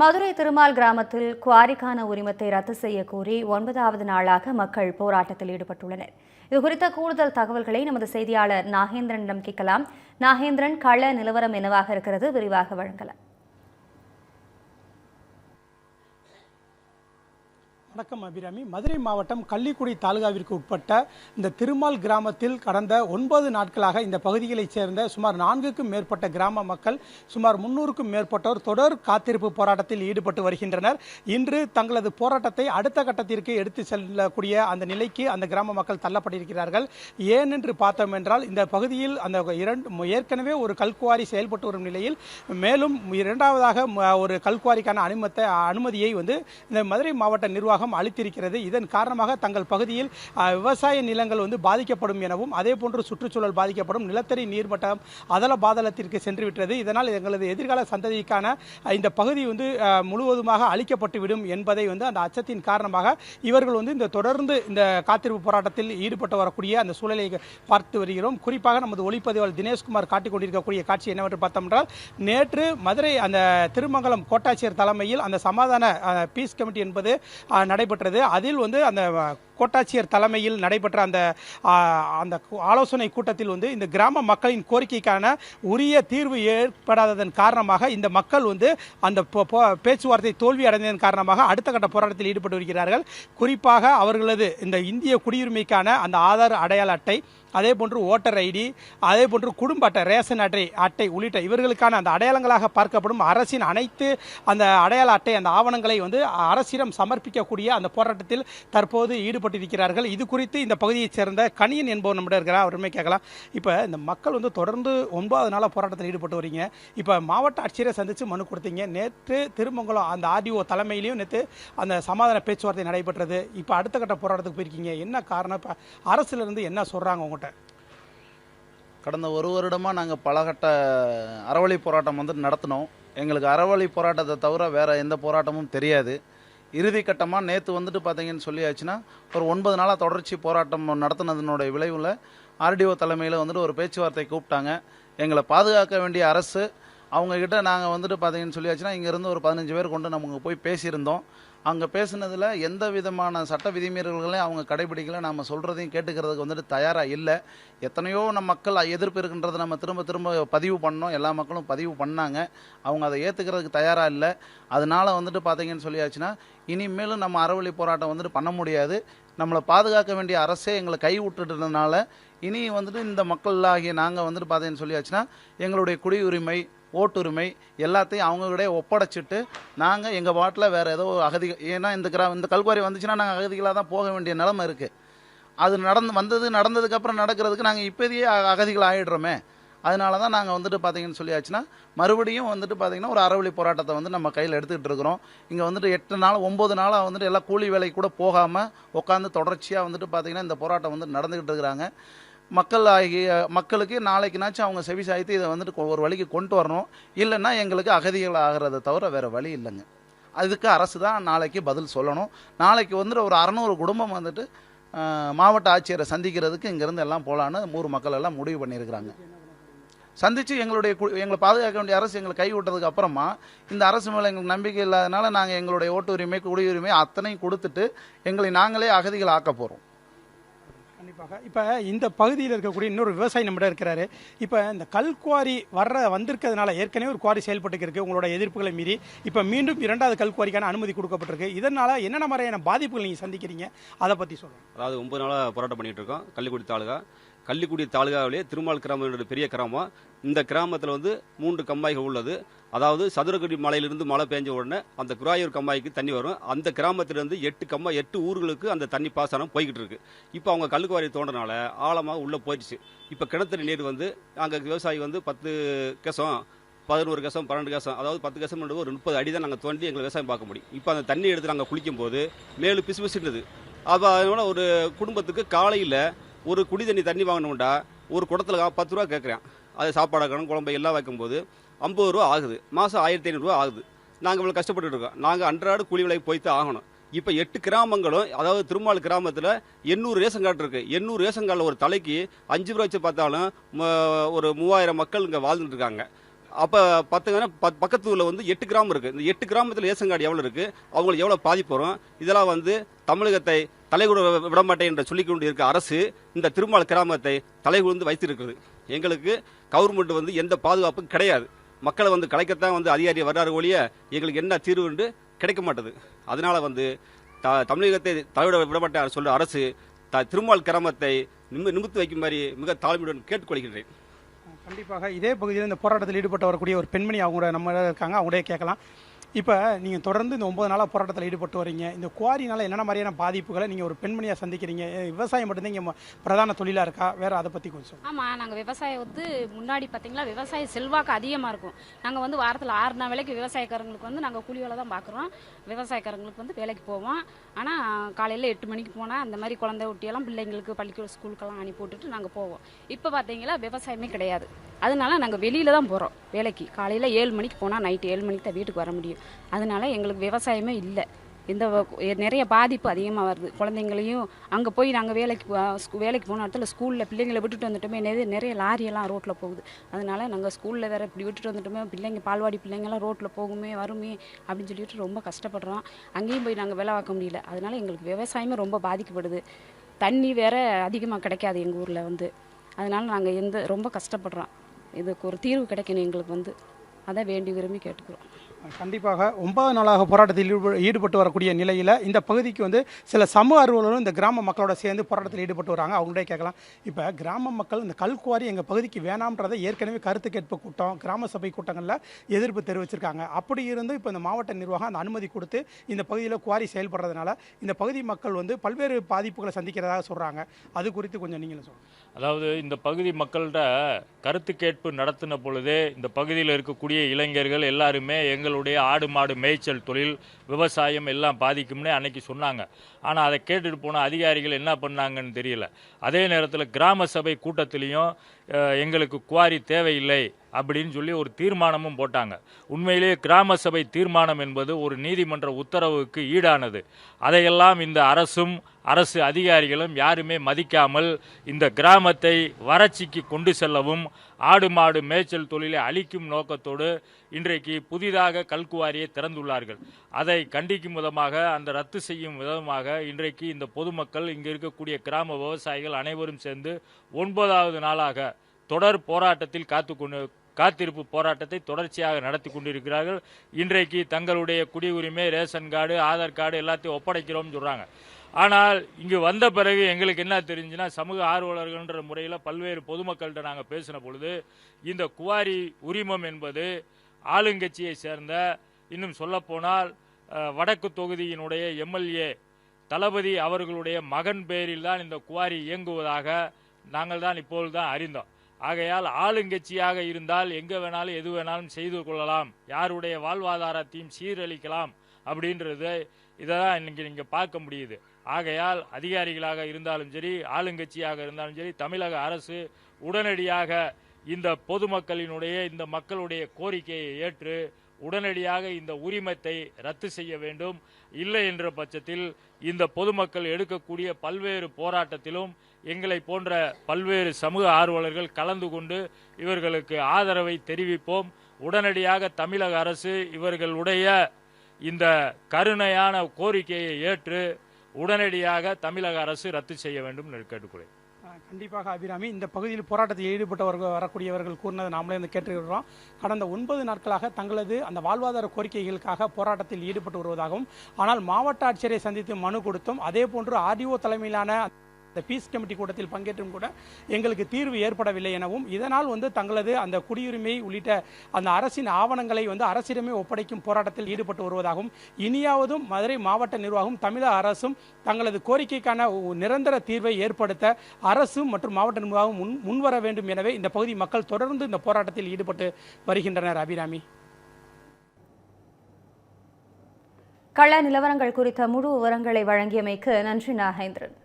மதுரை திருமால் கிராமத்தில் குவாரிக்கான உரிமத்தை ரத்து செய்ய கோரி ஒன்பதாவது நாளாக மக்கள் போராட்டத்தில் ஈடுபட்டுள்ளனர். இது குறித்த கூடுதல் தகவல்களை நமது செய்தியாளர் நாகேந்திரனிடம் கேட்கலாம். நாகேந்திரன் கள நிலவரம் என்னவாக இருக்கிறது? விரிவாக வழங்கலாம். வணக்கம் அபிராமி. மதுரை மாவட்டம் கள்ளிக்குடி தாலுகாவிற்கு உட்பட்ட இந்த திருமால் கிராமத்தில் கடந்த ஒன்பது நாட்களாக இந்த பகுதிகளைச் சேர்ந்த சுமார் நான்குக்கும் மேற்பட்ட கிராம மக்கள் சுமார் முன்னூறுக்கும் மேற்பட்டோர் தொடர் காத்திருப்பு போராட்டத்தில் ஈடுபட்டு வருகின்றனர். இன்று தங்களது போராட்டத்தை அடுத்த கட்டத்திற்கு எடுத்து செல்லக்கூடிய அந்த நிலைக்கு அந்த கிராம மக்கள் தள்ளப்பட்டிருக்கிறார்கள். ஏன் என்று பார்த்தோம் என்றால் இந்த பகுதியில் அந்த இரண்டு ஏற்கனவே ஒரு கல்குவாரி செயல்பட்டு வரும் நிலையில் மேலும் இரண்டாவதாக ஒரு கல்குவாரிக்கான அனுமத்தை அனுமதியை வந்து இந்த மதுரை மாவட்ட நிர்வாகம் அளித்திருக்கிறது இதன் காரணமாக தங்கள் பகுதியில் விவசாய நிலங்கள் வந்து பாதிக்கப்படும் எனவும் அதே போன்று சுற்றுச்சூழல் பாதிக்கப்படும் நிலத்தடி நீர்மட்டம் அதல பாதளத்திற்கு சென்று விட்டது இதனால் எங்களது எதிர்கால சந்ததிக்கான இந்த பகுதி வந்து முழுவதுமாக அழிக்கப்பட்டுவிடும் என்பதை வந்து அந்த அச்சத்தின் காரணமாக இவர்கள் வந்து இந்த தொடர்ந்து இந்த காத்திருப்பு போராட்டத்தில் ஈடுபட்டு வரக்கூடிய அந்த சூழலை பார்த்து வருகிறோம். குறிப்பாக நமது ஒளிப்பதிவாளர் தினேஷ்குமார் காட்டிக் கொண்டிருக்கக்கூடிய காட்சி என்னவென்று பார்த்தோம் என்றால் நேற்று மதுரை அந்த திருமங்கலம் கோட்டாட்சியர் தலைமையில் அந்த சமாதான பீஸ் கமிட்டி என்பது நட நடைபெற்றது. அதில் வந்து அந்த கோட்டாட்சியர் தலைமையில் நடைபெற்ற அந்த அந்த ஆலோசனை கூட்டத்தில் வந்து இந்த கிராம மக்களின் கோரிக்கைக்கான உரிய தீர்வு ஏற்படாததன் காரணமாக இந்த மக்கள் வந்து அந்த பேச்சுவார்த்தை தோல்வி அடைந்ததன் காரணமாக அடுத்த கட்ட போராட்டத்தில் ஈடுபட்டு வருகிறார்கள். குறிப்பாக அவர்களது இந்த இந்திய குடியுரிமைக்கான அந்த ஆதார் அடையாள அட்டை அதே போன்று ஓட்டர் ஐடி அதே போன்று குடும்ப அட்டை ரேஷன் அட்டை அட்டை உள்ளிட்ட இவர்களுக்கான அந்த அடையாளங்களாக பார்க்கப்படும் அரசின் அனைத்து அந்த அடையாள அட்டை அந்த ஆவணங்களை வந்து அரசிடம் சமர்ப்பிக்கக்கூடிய அந்த போராட்டத்தில் தற்போது ஈடுபட்டிருக்கிறார்கள் இது குறித்து இந்த பகுதியைச் சேர்ந்த கணியன் என்பவர் நம்மிடம் இருக்கிறார். அவருமே கேட்கலாம்? இப்போ இந்த மக்கள் வந்து தொடர்ந்து ஒன்பதாவது நாளாக போராட்டத்தில் ஈடுபட்டு வரீங்க. இப்போ மாவட்ட ஆட்சியரை சந்தித்து மனு கொடுத்தீங்க. நேற்று திருமங்கலம் அந்த ஆர்டிஓ தலைமையிலையும் நேற்று அந்த சமாதான பேச்சுவார்த்தை நடைபெற்றது. இப்போ அடுத்த கட்ட போராட்டத்துக்கு போயிருக்கீங்க. என்ன காரணம்? இப்போ அரசுலேருந்து என்ன சொல்கிறாங்க உங்கள்கிட்ட கடந்த ஒரு வருடமாக நாங்கள் பலகட்ட அறவழி போராட்டம் வந்து நடத்தினோம். எங்களுக்கு அறவழி போராட்டத்தை தவிர வேறு எந்த போராட்டமும் தெரியாது. இறுதி கட்டமாக நேற்று வந்துட்டு பார்த்தீங்கன்னு சொல்லியாச்சுன்னா ஒரு ஒன்பது நாளாக தொடர்ச்சி போராட்டம் நடத்தினதனுடைய விளைவில் ஆர்டிஓ தலைமையில் வந்துட்டு ஒரு பேச்சுவார்த்தை கூப்பிட்டாங்க. எங்களை பாதுகாக்க வேண்டிய அரசு அவங்கக்கிட்ட நாங்கள் வந்துட்டு பார்த்தீங்கன்னு சொல்லியாச்சுன்னா இங்கேருந்து ஒரு பதினஞ்சு பேர் கொண்டு நம்ம போய் பேசியிருந்தோம். அங்கே பேசுனதில் எந்த விதமான சட்ட விதிமீறல்களையும் அவங்க கடைபிடிக்கல. நம்ம சொல்கிறதையும் கேட்டுக்கிறதுக்கு வந்துட்டு தயாராக இல்லை. எத்தனையோ நம்ம மக்கள் எதிர்ப்பு இருக்குன்றதை நம்ம திரும்ப திரும்ப பதிவு பண்ணோம். எல்லா மக்களும் பதிவு பண்ணாங்க. அவங்க அதை ஏற்றுக்கிறதுக்கு தயாராக இல்லை. அதனால வந்துட்டு பார்த்தீங்கன்னு சொல்லியாச்சுன்னா இனிமேலும் நம்ம அறவழி போராட்டம் வந்துட்டு பண்ண முடியாது. நம்மளை பாதுகாக்க வேண்டிய அரசே எங்களை கை விட்டுட்டதுனால இனி வந்துட்டு இந்த மக்கள் ஆகிய நாங்கள் வந்துட்டு பார்த்தீங்கன்னு சொல்லியாச்சுன்னா எங்களுடைய குடியுரிமை ஓட்டுரிமை எல்லாத்தையும் அவங்களுடைய ஒப்படைச்சிட்டு நாங்கள் எங்கள் பாட்டில் வேறு ஏதோ அகதி ஏன்னா இந்த கிரா இந்த கல்குவாரி வந்துச்சுன்னா நாங்கள் அகதிகளாக தான் போக வேண்டிய நிலமை இருக்குது அது நடந்து வந்தது நடந்ததுக்கப்புறம் நடக்கிறதுக்கு நாங்கள் இப்போதையே அகதிகள் ஆகிடுறோமே அதனால தான் நாங்கள் வந்துட்டு பார்த்தீங்கன்னு சொல்லியாச்சுன்னா மறுபடியும் வந்துட்டு பார்த்தீங்கன்னா ஒரு அறவழி போராட்டத்தை வந்து நம்ம கையில் எடுத்துக்கிட்டு இருக்கிறோம். இங்கே வந்துட்டு எட்டு நாள் ஒம்பது நாளாக வந்துட்டு எல்லாம் கூலி வேலைக்கு கூட போகாமல் உட்காந்து தொடர்ச்சியாக வந்துட்டு பார்த்தீங்கன்னா இந்த போராட்டம் வந்து நடந்துக்கிட்டு இருக்கிறாங்க. மக்கள் ஆகிய மக்களுக்கு நாளைக்குனாச்சும் அவங்க செவி சாய்த்து இதை வந்துட்டு ஒரு வழிக்கு கொண்டு வரணும். இல்லைன்னா எங்களுக்கு அகதிகள் ஆகிறத தவிர வேறு வழி இல்லைங்க. அதுக்கு அரசு தான் நாளைக்கு பதில் சொல்லணும். நாளைக்கு வந்துட்டு ஒரு அறநூறு குடும்பம் வந்துட்டு மாவட்ட ஆட்சியரை சந்திக்கிறதுக்கு இங்கேருந்து எல்லாம் போகலான்னு ஊர் மக்கள் எல்லாம் முடிவு பண்ணியிருக்கிறாங்க. சந்தித்து எங்களுடைய கு- எங்களை பாதுகாக்க வேண்டிய அரசு எங்களை கைவிட்டதுக்கு அப்புறமா இந்த அரசு மேலே எங்களுக்கு நம்பிக்கை இல்லாதனால நாங்கள் எங்களுடைய ஓட்டு உரிமை குடியுரிமை அத்தனையும் கொடுத்துட்டு எங்களை நாங்களே அகதிகள் ஆக்க போகிறோம் கண்டிப்பாக. இப்போ இந்த பகுதியில் இருக்கக்கூடிய இன்னொரு விவசாயி நம்மிடம் இருக்கிறாரு. இப்போ இந்த கல்குவாரி வர்ற வந்திருக்கிறதுனால ஏற்கனவே ஒரு குவாரி செயல்பட்டு இருக்கு. உங்களோட எதிர்ப்புகளை மீறி. இப்போ மீண்டும் இரண்டாவது கல்குவாரிக்கான அனுமதி கொடுக்கப்பட்டிருக்கு. இதனால என்னென்ன மாதிரியான பாதிப்புகள் நீங்கள் சந்திக்கிறீங்க? அதை பற்றி சொல்லுங்கள் அதாவது ஒன்பது நாளாக போராட்டம் பண்ணிட்டு இருக்கோம். கள்ளிக்குடி தாலுகா. கள்ளிக்குடி தாலுகாவிலே திருமால் கிராமம் என்ற பெரிய கிராமம். இந்த கிராமத்தில் வந்து மூன்று கம்மாய்கள் உள்ளது. அதாவது சதுரகுடி மலையிலிருந்து மழை பெஞ்ச உடனே அந்த குராயூர் கம்மாய்க்கு தண்ணி வரும். அந்த கிராமத்திலிருந்து எட்டு கம்மாய் எட்டு ஊர்களுக்கு அந்த தண்ணி பாசனம் போய்கிட்டு இருக்கு. இப்போ அவங்க கல்லுக்குவாரி தோன்றனால ஆழமாக உள்ளே போயிடுச்சு. இப்போ கிணத்துல நீர் வந்து அங்கே விவசாயி வந்து பத்து கசம் பதினோரு கசம் பன்னெண்டு கசம் அதாவது பத்து கசம் ஒரு முப்பது அடி தான் நாங்கள் தோண்டி எங்களை விவசாயம் பார்க்க முடியும். இப்போ அந்த தண்ணி எடுத்து நாங்கள் குளிக்கும் போது மேலும் பிசு பிசுன்றது அப்போ அதனால ஒரு குடும்பத்துக்கு காலையில் ஒரு குடி தண்ணி தண்ணி வாங்கணும்டா ஒரு குடத்தில் பத்து ரூபா கேட்குறேன் அது சாப்பாடாக்கணும் குழம்பு எல்லாம் வைக்கும்போது ஐம்பது ரூபா ஆகுது. மாதம் ஆயிரத்தி ஐநூறுரூவா ஆகுது. நாங்கள் இவ்வளோ கஷ்டப்பட்டு இருக்கோம். நாங்கள் அன்றாட கூலி விலைக்கு போய்த்து ஆகணும். இப்போ எட்டு கிராமங்களும் அதாவது திருமால் கிராமத்தில் எண்ணூறு ரேஷன் கார்டு இருக்குது எண்ணூறு ரேஷன் கார்டில் ஒரு தலைக்கு அஞ்சு ரூபா வச்சு பார்த்தாலும் ஒரு மூவாயிரம் மக்கள் இங்கே வாழ்ந்துட்டு இருக்காங்க. அப்போ பார்த்தீங்கன்னா பத் பக்கத்து ஊரில் வந்து எட்டு கிராமம் இருக்குது இந்த எட்டு கிராமத்தில் ரேஷன் கார்டு எவ்வளோ இருக்குது அவங்களுக்கு எவ்வளோ பாதிப்பு வரும்? இதெல்லாம் வந்து தமிழகத்தை தலைகூட விட மாட்டேன் என்று சொல்லிக் இருக்க அரசு இந்த திருமால் கிராமத்தை தலைகுந்து வைத்திருக்கிறது. எங்களுக்கு கவர்மெண்ட் வந்து எந்த பாதுகாப்பும் கிடையாது. மக்களை வந்து கலைக்கத்தான் வந்து அதிகாரி வர்றாரு ஒழிய எங்களுக்கு என்ன தீர்வு என்று கிடைக்க மாட்டது. அதனால வந்து த தமிழகத்தை தலைவிட விடமாட்டேன் சொல்ற அரசு த திருமால் கிராமத்தை நிமி நிமித்து மாதிரி மிக தாழ்மையுடன் கேட்டுக்கொள்கின்றேன். கண்டிப்பாக இதே பகுதியில் இந்த போராட்டத்தில் ஈடுபட்டு வரக்கூடிய ஒரு பெண்மணி அவங்க நம்ம இருக்காங்க அவங்களே கேட்கலாம். இப்போ நீங்கள் தொடர்ந்து இந்த ஒம்பது நாளாக போராட்டத்தில் ஈடுபட்டு வரீங்க. இந்த குவாரினால் என்னென்ன மாதிரியான பாதிப்புகளை நீங்கள் ஒரு பெண்மணியாக சந்திக்கிறீங்க? விவசாயம் மட்டும்தான் இங்கே பிரதான தொழிலாக இருக்கா? வேறு அதை பற்றி கொஞ்சம் ஆமாம் நாங்கள் விவசாயம் வந்து முன்னாடி பார்த்தீங்களா விவசாய செல்வாக்கு அதிகமாக இருக்கும். நாங்கள் வந்து வாரத்தில் ஆறு நாள் வேலைக்கு விவசாயக்காரங்களுக்கு வந்து நாங்கள் கூலி வேலை தான் பார்க்குறோம் விவசாயக்காரங்களுக்கு வந்து வேலைக்கு போவோம். ஆனால் காலையில் எட்டு மணிக்கு போனால் அந்த மாதிரி குழந்தை ஒட்டியெல்லாம் பிள்ளைங்களுக்கு பள்ளிக்கூட ஸ்கூலுக்கெல்லாம் அனுப்பி விட்டுட்டு நாங்கள் போவோம். இப்போ பார்த்தீங்களா விவசாயமே கிடையாது. அதனால நாங்கள் வெளியில் தான் போகிறோம் வேலைக்கு. காலையில் ஏழு மணிக்கு போனால் நைட்டு ஏழு மணிக்கு தான் வீட்டுக்கு வர முடியும். அதனால எங்களுக்கு விவசாயமே இல்லை. இந்த நிறைய பாதிப்பு அதிகமாக வருது. குழந்தைங்களையும் அங்கே போய் நாங்கள் வேலைக்கு ஸ்கூ- வேலைக்கு போன இடத்துல ஸ்கூலில் பிள்ளைங்களை விட்டுட்டு வந்துட்டோமே நிறைய நிறைய லாரியெல்லாம் ரோட்டில் போகுது. அதனால் நாங்கள் ஸ்கூலில் வேறு இப்படி விட்டுட்டு வந்துட்டோமே பிள்ளைங்க பால்வாடி பிள்ளைங்கெல்லாம் ரோட்டில் போகுமே வருமே அப்படின்னு சொல்லிட்டு ரொம்ப கஷ்டப்படுறோம். அங்கேயும் போய் நாங்கள் வேலை பார்க்க முடியல. அதனால் எங்களுக்கு விவசாயமே ரொம்ப பாதிக்கப்படுது. தண்ணி வேற அதிகமாக கிடைக்காது எங்கள் ஊரில் வந்து. அதனால நாங்கள் எந்த ரொம்ப கஷ்டப்படுறோம். இதுக்கு ஒரு தீர்வு கிடைக்கணும் எங்களுக்கு வந்து. அதை வேண்டி விரும்பி கேட்டுக்கிறோம். கண்டிப்பாக ஒன்பது நாளாக போராட்டத்தில் ஈடுபட்டு வரக்கூடிய நிலையில் இந்த பகுதிக்கு வந்து சில சமூக அறுவலரும் இந்த கிராம மக்களோட சேர்ந்து போராட்டத்தில் ஈடுபட்டு வராங்க. அவங்களே கேட்கலாம். இப்போ கிராம மக்கள் இந்த கல்குவாரி எங்கள் பகுதிக்கு வேணாம்ன்றதை ஏற்கனவே கருத்து கேட்பு கூட்டம் கிராம சபை கூட்டங்களில் எதிர்ப்பு தெரிவிச்சிருக்காங்க. அப்படி இருந்து இப்போ இந்த மாவட்ட நிர்வாகம் அந்த அனுமதி கொடுத்து இந்த பகுதியில் குவாரி செயல்படுறதுனால இந்த பகுதி மக்கள் வந்து பல்வேறு பாதிப்புகளை சந்திக்கிறதாக சொல்கிறாங்க அது குறித்து கொஞ்சம் நீங்களும் சொல்லுங்கள் அதாவது இந்த பகுதி மக்கள்கிட்ட கருத்து கேட்பு நடத்தின பொழுதே இந்த பகுதியில் இருக்கக்கூடிய இளைஞர்கள் எல்லாருமே எங்கள் எங்களுடைய ஆடு மாடு மேய்ச்சல் தொழில் விவசாயம் எல்லாம் பாதிக்கும்னு அன்னைக்கு சொன்னாங்க. ஆனால் அதை கேட்டுட்டு போன அதிகாரிகள் என்ன பண்ணாங்கன்னு தெரியல. அதே நேரத்தில் கிராம சபை கூட்டத்திலையும் எங்களுக்கு குவாரி தேவையில்லை. அப்படின்னு சொல்லி ஒரு தீர்மானமும் போட்டாங்க. உண்மையிலேயே கிராம சபை தீர்மானம் என்பது ஒரு நீதிமன்ற உத்தரவுக்கு ஈடானது. அதையெல்லாம் இந்த அரசும் அரசு அதிகாரிகளும் யாருமே மதிக்காமல் இந்த கிராமத்தை வறட்சிக்கு கொண்டு செல்லவும் ஆடு மாடு மேய்ச்சல் தொழிலை அழிக்கும் நோக்கத்தோடு இன்றைக்கு புதிதாக கல்குவாரியை திறந்துள்ளார்கள். அதை கண்டிக்கும் விதமாக அந்த ரத்து செய்யும் விதமாக இன்றைக்கு இந்த பொதுமக்கள் இங்கே இருக்கக்கூடிய கிராம விவசாயிகள் அனைவரும் சேர்ந்து ஒன்பதாவது நாளாக தொடர் போராட்டத்தில் காத்து கொண்டு காத்திருப்பு போராட்டத்தை தொடர்ச்சியாக நடத்தி கொண்டிருக்கிறார்கள். இன்றைக்கு தங்களுடைய குடியுரிமை ரேஷன் கார்டு ஆதார் கார்டு எல்லாத்தையும் ஒப்படைக்கிறோம்னு சொல்கிறாங்க ஆனால் இங்கு வந்த பிறகு எங்களுக்கு என்ன தெரிஞ்சுன்னா சமூக ஆர்வலர்கள்ன்ற முறையில் பல்வேறு பொதுமக்கள்கிட்ட நாங்கள் பேசின பொழுது இந்த குவாரி உரிமம் என்பது ஆளுங்கட்சியை சேர்ந்த இன்னும் சொல்லப்போனால் வடக்கு தொகுதியினுடைய எம்எல்ஏ தளபதி அவர்களுடைய மகன் பேரில் தான் இந்த குவாரி இயங்குவதாக நாங்கள் தான் இப்போது தான் அறிந்தோம். ஆகையால் ஆளுங்கட்சியாக இருந்தால் எங்கே வேணாலும் எது வேணாலும் செய்து கொள்ளலாம். யாருடைய வாழ்வாதாரத்தையும் சீரழிக்கலாம் அப்படின்றது இதை தான் இன்னைக்கு நீங்கள் பார்க்க முடியுது. ஆகையால் அதிகாரிகளாக இருந்தாலும் சரி ஆளுங்கட்சியாக இருந்தாலும் சரி தமிழக அரசு உடனடியாக இந்த பொதுமக்களினுடைய இந்த மக்களுடைய கோரிக்கையை ஏற்று உடனடியாக இந்த உரிமத்தை ரத்து செய்ய வேண்டும். இல்லை என்ற பட்சத்தில் இந்த பொதுமக்கள் எடுக்கக்கூடிய பல்வேறு போராட்டத்திலும் எங்களை போன்ற பல்வேறு சமூக ஆர்வலர்கள் கலந்து கொண்டு இவர்களுக்கு ஆதரவை தெரிவிப்போம். உடனடியாக தமிழக அரசு இவர்களுடைய இந்த கருணையான கோரிக்கையை ஏற்று உடனடியாக தமிழக அரசு ரத்து செய்ய வேண்டும் என்று கேட்டுக்கொள்கிறேன். கண்டிப்பாக அபிராமி இந்த பகுதியில் போராட்டத்தில் ஈடுபட்டவர்கள் வரக்கூடியவர்கள் கூறினதை நாமளே வந்து கேட்டுக்கிறோம் கடந்த ஒன்பது நாட்களாக தங்களது அந்த வாழ்வாதார கோரிக்கைகளுக்காக போராட்டத்தில் ஈடுபட்டு வருவதாகவும் ஆனால் மாவட்ட ஆட்சியரை சந்தித்து மனு கொடுத்தும் அதே போன்று ஆர்டிஓ தலைமையிலான இந்த பீஸ் கமிட்டி கூட்டத்தில் பங்கேற்றும் கூட எங்களுக்கு தீர்வு ஏற்படவில்லை எனவும் இதனால் வந்து தங்களது அந்த குடியுரிமை உள்ளிட்ட அந்த அரசின் ஆவணங்களை வந்து அரசிடமே ஒப்படைக்கும் போராட்டத்தில் ஈடுபட்டு வருவதாகவும் இனியாவதும் மதுரை மாவட்ட நிர்வாகம் தமிழக அரசும் தங்களது கோரிக்கைக்கான நிரந்தர தீர்வை ஏற்படுத்த அரசு மற்றும் மாவட்ட நிர்வாகம் முன் முன்வர வேண்டும் எனவே இந்த பகுதி மக்கள் தொடர்ந்து இந்த போராட்டத்தில் ஈடுபட்டு வருகின்றனர். அபிராமி. கள நிலவரங்கள் குறித்த முழு விவரங்களை வழங்கியமைக்கு நன்றி நாகேந்திரன்.